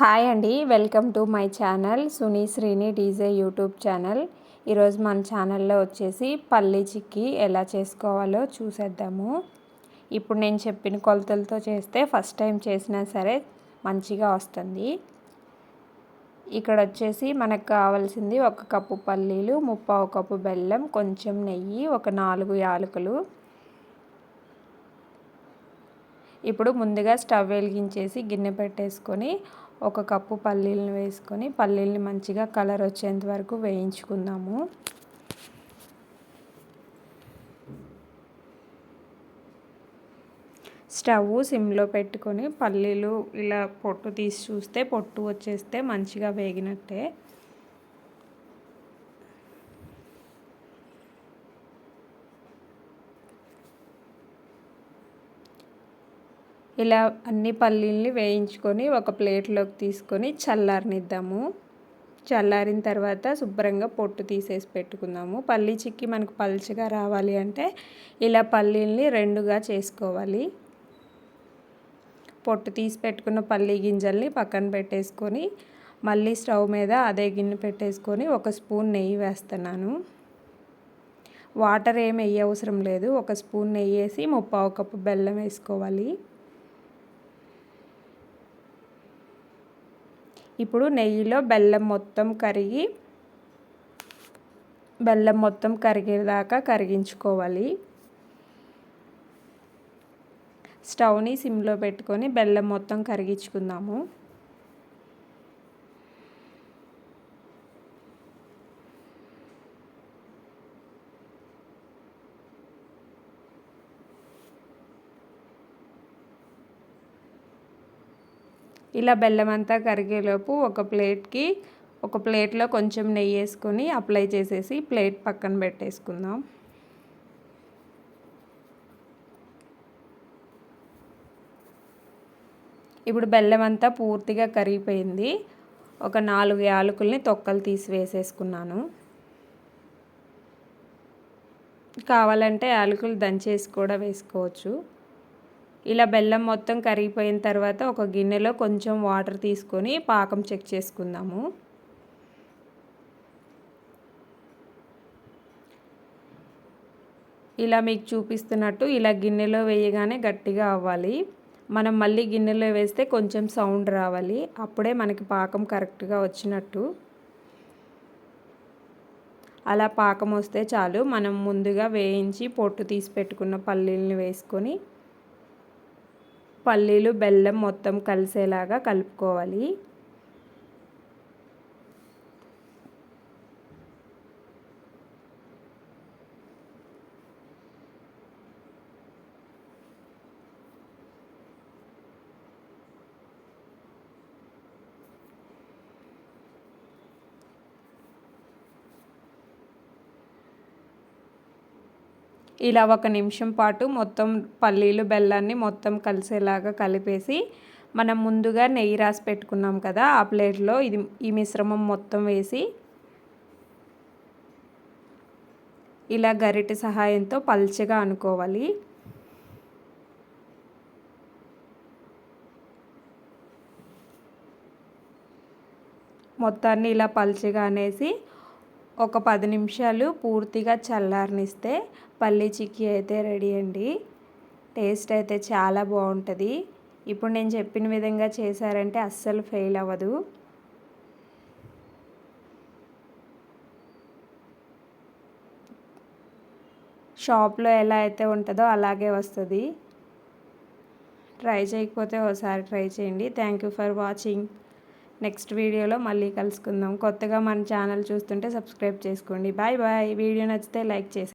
Hi అండి welcome to my channel Suni Srini DJ YouTube channel. ఈరోజు మన ఛానల్లో వచ్చేసి పల్లీ చిక్కీ ఎలా చేసుకోవాలో చూసేద్దాము. ఇప్పుడు నేను చెప్పిన కొలతలతో చేస్తే ఫస్ట్ టైం చేసినా సరే మంచిగా వస్తుంది. ఇక్కడ వచ్చేసి మనకు కావాల్సింది ఒక కప్పు పల్లీలు ముప్పావు కప్పు బెల్లం కొంచెం నెయ్యి ఒక నాలుగు యాలకులు. ఇప్పుడు ముందుగా స్టవ్ వెలిగించేసి గిన్నె పెట్టేసుకొని ఒక కప్పు పల్లీలను వేసుకొని పల్లీల్ని మంచిగా కలర్ వచ్చేంత వరకు వేయించుకుందాము. స్టవ్ సిమ్లో పెట్టుకొని పల్లీలు ఇలా పొట్టు తీసి చూస్తే పొట్టు వచ్చేస్తే మంచిగా వేగినట్టే. ఇలా అన్ని పల్లీల్ని వేయించుకొని ఒక ప్లేట్లోకి తీసుకొని చల్లారనిద్దాము. చల్లారిన తర్వాత శుభ్రంగా పొట్టు తీసేసి పెట్టుకుందాము. పల్లీ చిక్కి మనకు పల్చగా రావాలి అంటే ఇలా పల్లీల్ని రెండుగా చేసుకోవాలి. పొట్టు తీసి పెట్టుకున్న పల్లీ గింజల్ని పక్కన పెట్టేసుకొని మళ్ళీ స్టవ్ మీద అదే గిన్నె పెట్టేసుకొని ఒక స్పూన్ నెయ్యి వేస్తున్నాను. వాటర్ ఏమి వేయ అవసరం లేదు. ఒక స్పూన్ నెయ్యి వేసి ముప్పావు కప్పు బెల్లం వేసుకోవాలి. ఇప్పుడు నెయ్యిలో బెల్లం మొత్తం కరిగి బెల్లం మొత్తం కరిగేదాకా కరిగించుకోవాలి. స్టవ్ని సిమ్లో పెట్టుకొని బెల్లం మొత్తం కరిగించుకుందాము. ఇలా బెల్లం అంతా కరిగేలోపు ఒక ప్లేట్కి ఒక ప్లేట్లో కొంచెం నెయ్యి వేసుకొని అప్లై చేసేసి ప్లేట్ పక్కన పెట్టేసుకుందాం. ఇప్పుడు బెల్లం అంతా పూర్తిగా కరిగిపోయింది. ఒక నాలుగు యాలకుల్ని తొక్కలు తీసి వేసేసుకున్నాను. కావాలంటే యాలకులు దంచేసి కూడా వేసుకోవచ్చు. ఇలా బెల్లం మొత్తం కరిగిపోయిన తర్వాత ఒక గిన్నెలో కొంచెం వాటర్ తీసుకొని పాకం చెక్ చేసుకుందాము. ఇలా మీకు చూపిస్తున్నట్టు ఇలా గిన్నెలో వేయగానే గట్టిగా అవ్వాలి. మనం మళ్ళీ గిన్నెలో వేస్తే కొంచెం సౌండ్ రావాలి. అప్పుడే మనకి పాకం కరెక్ట్గా వచ్చినట్టు. అలా పాకం వస్తే చాలు. మనం ముందుగా వేయించి పొట్టు తీసి పెట్టుకున్న పల్లీలని వేసుకొని పల్లీలు బెల్లం మొత్తం కలిసేలాగా కలుపుకోవాలి. ఇలా ఒక నిమిషం పాటు మొత్తం పల్లీలు బెల్లాన్ని మొత్తం కలిసేలాగా కలిపేసి మనం ముందుగా నెయ్యి రాసి పెట్టుకున్నాం కదా ఆ ప్లేట్లో ఇది ఈ మిశ్రమం మొత్తం వేసి ఇలా గరిటె సహాయంతో పల్చగా అనుకోవాలి. మొత్తాన్ని ఇలా పల్చగా అనేసి ఒక పది నిమిషాలు పూర్తిగా చల్లారనిస్తే పల్లీ చిక్కీ అయితే రెడీ అండి. టేస్ట్ అయితే చాలా బాగుంటుంది. ఇప్పుడు నేను చెప్పిన విధంగా చేశారంటే అస్సలు ఫెయిల్ అవ్వదు. షాప్లో ఎలా అయితే ఉంటుందో అలాగే వస్తుంది. ట్రై చేయకపోతే ఒకసారి ట్రై చేయండి. Thank you for watching. Next వీడియోలో మళ్ళీ కలుసుకుందాం. కొత్తగా మన ఛానల్ చూస్తుంటే సబ్స్క్రైబ్ చేసుకోండి. Bye bye. వీడియో నచ్చితే లైక్ చేసి